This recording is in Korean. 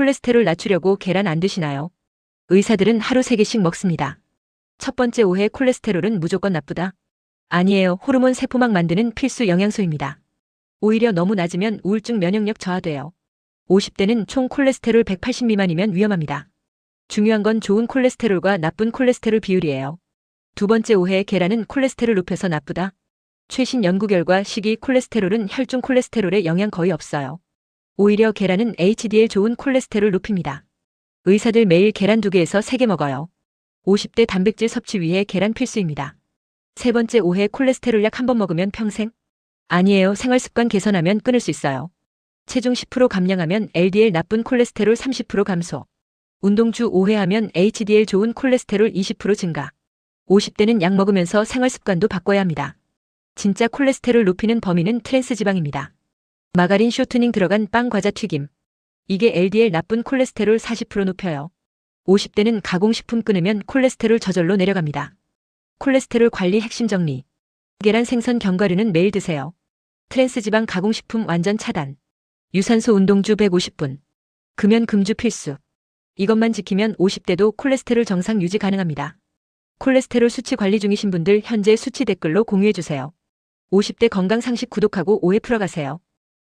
콜레스테롤 낮추려고 계란 안 드시나요? 의사들은 하루 3개씩 먹습니다. 첫 번째 오해 콜레스테롤은 무조건 나쁘다. 아니에요. 호르몬 세포막 만드는 필수 영양소입니다. 오히려 너무 낮으면 우울증 면역력 저하돼요. 50대는 총 콜레스테롤 180 미만이면 위험합니다. 중요한 건 좋은 콜레스테롤과 나쁜 콜레스테롤 비율이에요. 두 번째 오해 계란은 콜레스테롤 높여서 나쁘다. 최신 연구 결과 식이 콜레스테롤은 혈중 콜레스테롤에 영향 거의 없어요. 오히려 계란은 HDL 좋은 콜레스테롤 높입니다. 의사들 매일 계란 2개에서 3개 먹어요. 50대 단백질 섭취 위해 계란 필수입니다. 세 번째 오해 콜레스테롤 약 한 번 먹으면 평생? 아니에요. 생활 습관 개선하면 끊을 수 있어요. 체중 10% 감량하면 LDL 나쁜 콜레스테롤 30% 감소. 운동 주 5회 하면 HDL 좋은 콜레스테롤 20% 증가. 50대는 약 먹으면서 생활 습관도 바꿔야 합니다. 진짜 콜레스테롤 높이는 범위는 트랜스 지방입니다. 마가린 쇼트닝 들어간 빵 과자 튀김. 이게 LDL 나쁜 콜레스테롤 40% 높여요. 50대는 가공식품 끊으면 콜레스테롤 저절로 내려갑니다. 콜레스테롤 관리 핵심 정리. 계란 생선 견과류는 매일 드세요. 트랜스 지방 가공식품 완전 차단. 유산소 운동주 150분. 금연 금주 필수. 이것만 지키면 50대도 콜레스테롤 정상 유지 가능합니다. 콜레스테롤 수치 관리 중이신 분들 현재 수치 댓글로 공유해 주세요. 50대 건강 상식 구독하고 오해 풀어가세요.